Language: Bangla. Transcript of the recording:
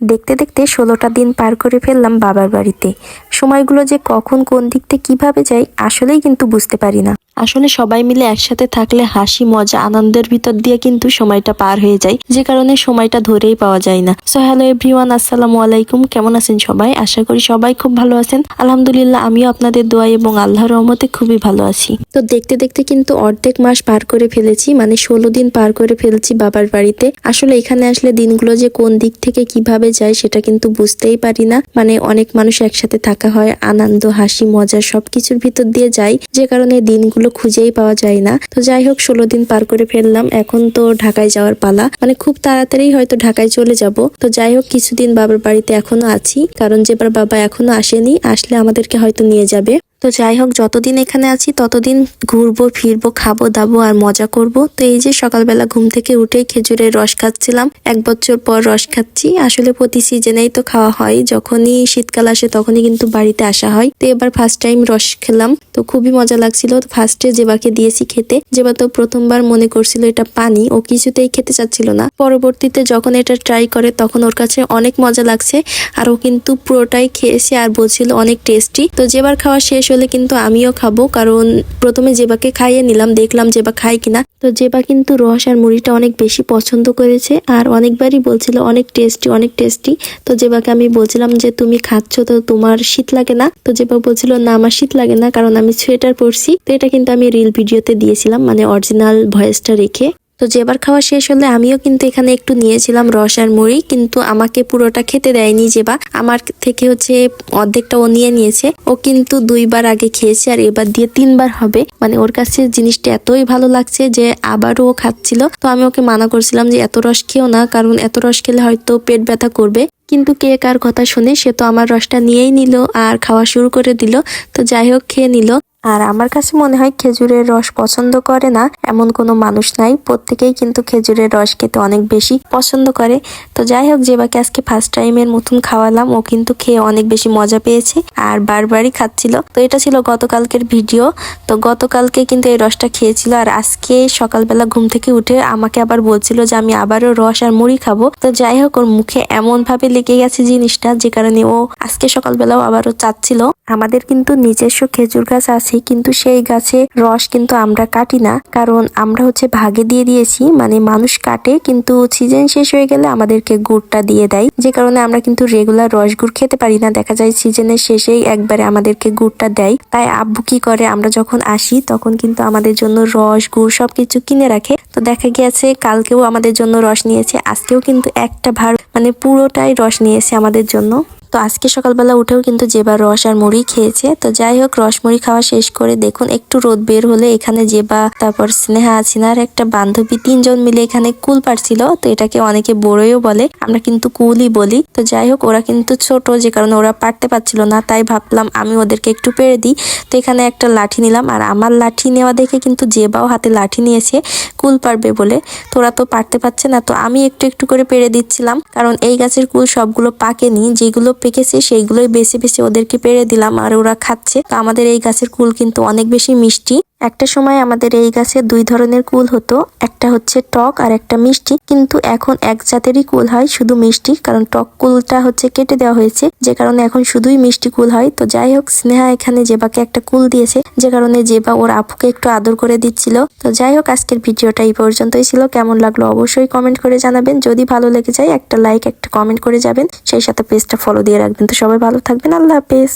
দেখতে দেখতে ষোলোটা দিন পার করে ফেললাম বাবার বাড়িতে। সময়গুলো যে কখন কোন দিকতে কীভাবে যাই আসলেই কিন্তু বুঝতে পারি না। আসলে সবাই মিলে একসাথে থাকলে হাসি, মজা, আনন্দের ভিতর দিয়ে কিন্তু সময়টা পার হয়ে যায়। যে কারণে সময়টা ধরেই পাওয়া যায় না। সো হ্যালো এভরিওয়ান আসসালামু আলাইকুম। কেমন আছেন সবাই? আশা করি সবাই খুব ভালো আছেন। আলহামদুলিল্লাহ, আমিও আপনাদের দোয়া এবং আল্লাহর রহমতে খুবই ভালো আছি। তো দেখতে দেখতে কিন্তু অর্ধেক মাস পার করে ফেলেছি মানে ষোলো দিন পার করে ফেলছি বাবার বাড়িতে। আসলে এখানে আসলে দিনগুলো যে কোন দিক থেকে কীভাবে যায় সেটা কিন্তু বুঝতেই পারি না। মানে অনেক মানুষ একসাথে থাকা হয়, আনন্দ, হাসি, মজা সবকিছুর ভিতর দিয়ে যায়। যে কারণে দিনগুলো খুঁজেই পাওয়া যায় না। তো যাই হোক, ষোলো দিন পার করে ফেললাম। এখন তো ঢাকায় যাওয়ার পালা। মানে খুব তাড়াতাড়ি হয়তো ঢাকায় চলে যাব। তো যাই হোক, কিছুদিন বাবার বাড়িতে এখনও আছি। কারণ যেবার বাবা এখনও আসেনি, আসলে আমাদেরকে হয়তো নিয়ে যাবে। তো যাই হোক, যতদিন এখানে আছি, ততদিন ঘুরবো, ফিরবো, খাব, দাবো আর মজা করব। তো এই যে সকালবেলা ঘুম থেকে উঠেই খেজুরের রস খাচ্ছিলাম। এক বছর পর রস খাচ্ছি। আসলে প্রতি সিজনেই তো খাওয়া হয়। যখনই শীতকাল আসে, তখনই কিন্তু বাড়িতে আসা হয়। তো এবার ফার্স্ট টাইম রস খেলাম। তো খুবই মজা লাগছিল। ফার্স্টে জেবাকে দিয়েছি খেতে জেবা তো প্রথমবার মনে করছিল এটা পানি। ও কিছুতেই খেতে চাচ্ছিল না। পরবর্তীতে যখন এটা ট্রাই করে, তখন ওর কাছে অনেক মজা লাগছে। আর ও কিন্তু পুরোটাই খেয়েছে আর বলছিল অনেক টেস্টি তো যেবার খাওয়া শেষ হলে কিন্তু আমিও খাব, কারণ প্রথমে জেবাকে খাইয়ে নিলাম, দেখলাম জেবা খায় কিনা। তো জেবা কিন্তু রস আর মুড়িটা অনেক বেশি পছন্দ করেছে, আর অনেকবারই বলছিল অনেক টেস্টি অনেক টেস্টি। তো জেবাকে আমি বলছিলাম যে, তুমি খাচ্ছ, তো তোমার শীত লাগে না? তো জেবা বলছিল, না, আমার শীত লাগে না, কারণ আমি সোয়েটার পরছি। তো এটা কিন্তু আমি রিল ভিডিওতে দিয়েছিলাম মানে অরিজিনাল ভয়েসটা রেখে। তো যেবার খাওয়া শেষ হলে আমিও কিন্তু এখানে একটু নিয়েছিলাম রস আর মুড়ি, কিন্তু আমাকে পুরোটা খেতে দেয়নি যেবা। আমার থেকে হচ্ছে অর্ধেকটা ও নিয়ে নিয়েছে। ও কিন্তু দুইবার আগে খেয়েছে আর এবার দিয়ে তিনবার হবে। মানে ওর কাছে জিনিসটা এতই ভালো লাগছে যে আবারও ও খাচ্ছিল। তো আমি ওকে মানা করছিলাম যে এত রস খেও না, কারণ এত রস খেলে হয়তো পেট ব্যথা করবে। কিন্তু কে কার কথা শুনে সে তো আমার রসটা নিয়েই নিল আর খাওয়া শুরু করে দিল। তো যাই হোক, খেয়ে নিল। আর আমার কাছে মনে হয় খেজুরের রস পছন্দ করে না, এমন কোনো মানুষ নাই। প্রত্যেকেই কিন্তু খেজুরের রস খেতে অনেক বেশি পছন্দ করে। তো যাই হোক যেবাকে আজকে ফার্স্ট টাইমের মতন খাওয়ালাম, ও কিন্তু খেয়ে অনেক বেশি মজা পেয়েছে আর বারবারই খাচ্ছিল। তো এটা ছিল গতকালকের ভিডিও। তো গতকালকে কিন্তু এই রসটা খেয়েছিল আর আজকে সকালবেলা ঘুম থেকে উঠে আমাকে আবার বলছিল যে আমি আবারও রস আর মুড়ি খাব। তো যাই হোক, ওর মুখে এমন ভাবে লেগে গেছে জিনিসটা, যে কারণে ও আজকে সকালবেলাও আবারও চাচ্ছিল। আমাদের কিন্তু নিজস্ব খেজুর গাছ আছে কিন্তু সেই গাছে রস কিন্তু আমরা কাটি না। কারণ আমরা হচ্ছে ভাগে দিয়ে দিয়েছি মানে মানুষ কাটে, কিন্তু সিজন শেষ হয়ে গেলে আমাদেরকে গুড়টা দিয়ে দেয়। যে কারণে আমরা কিন্তু রেগুলার রস গুড় খেতে পারি না। দেখা যায় সিজনের শেষেই একবারে আমাদেরকে গুড়টা দেয়। তাই আব্বু কি করে, আমরা যখন আসি, তখন কিন্তু আমাদের জন্য রস গুড় সবকিছু কিনে রাখে। তো দেখা গিয়েছে, কালকেও আমাদের জন্য রস নিয়েছে, আজকেও কিন্তু একটা ভার মানে পুরোটাই রস নিয়েছে আমাদের জন্য। তো আজকে সকালবেলা উঠেও কিন্তু জেবা রস আর মুড়ি খেয়েছে। তো যাই হোক, রস মুড়ি খাওয়া শেষ করে দেখুন, একটু রোদ বের হলে এখানে জেবা, তারপর স্নেহা আছিনার একটা বান্ধবী তিনজন মিলে এখানে কুল পারছিল তো এটাকে অনেকে বড়ইও বলে, আমরা কিন্তু কুলই বলি। তো যাই হোক, ওরা কিন্তু ছোট, যে কারণে ওরা পারতে পারছিল না, তাই ভাবলাম আমি ওদেরকে একটু পেরে দিই। তো এখানে একটা লাঠি নিলাম, আর আমার লাঠি নেওয়া দেখে কিন্তু জেবাও হাতে লাঠি নিয়েছে, কুল পারবে বলে। তো ওরা তো পারতে পারছে না, তো আমি একটু একটু করে পেরে দিচ্ছিলাম। কারণ এই গাছের কুল সবগুলো পাকেনি, যেগুলো পেকেছে সেইগুলোই বেছে বেছে ওদেরকে পেরে দিলাম আর ওরা খাচ্ছে। তো আমাদের এই গাছের কুল কিন্তু অনেক বেশি মিষ্টি। একটা সময় আমাদের এই গাছে দুই ধরনের কুল হতো, একটা হচ্ছে টক আর একটা মিষ্টি। কিন্তু এখন এক জাতেরই কুল হয় শুধু মিষ্টি, কারণ টক কুলটা হচ্ছে কেটে দেওয়া হয়েছে। যে কারণে এখন শুধুই মিষ্টি কুল হয়। তো যাই হোক, স্নেহা এখানে জেবাকে একটা কুল দিয়েছে। যে কারণে জেবা ওর আপুকে একটু আদর করে দিচ্ছিল। তো যাই হোক, আজকের ভিডিওটা এই পর্যন্তই ছিল। কেমন লাগল অবশ্যই কমেন্ট করে জানাবেন। যদি ভালো লেগে যায়, একটা লাইক একটা কমেন্ট করে যাবেন। সেই সাথে পেজটা ফলো দিয়ে রাখবেন। তো সবাই ভালো থাকবেন। আল্লাহ হাফেজ।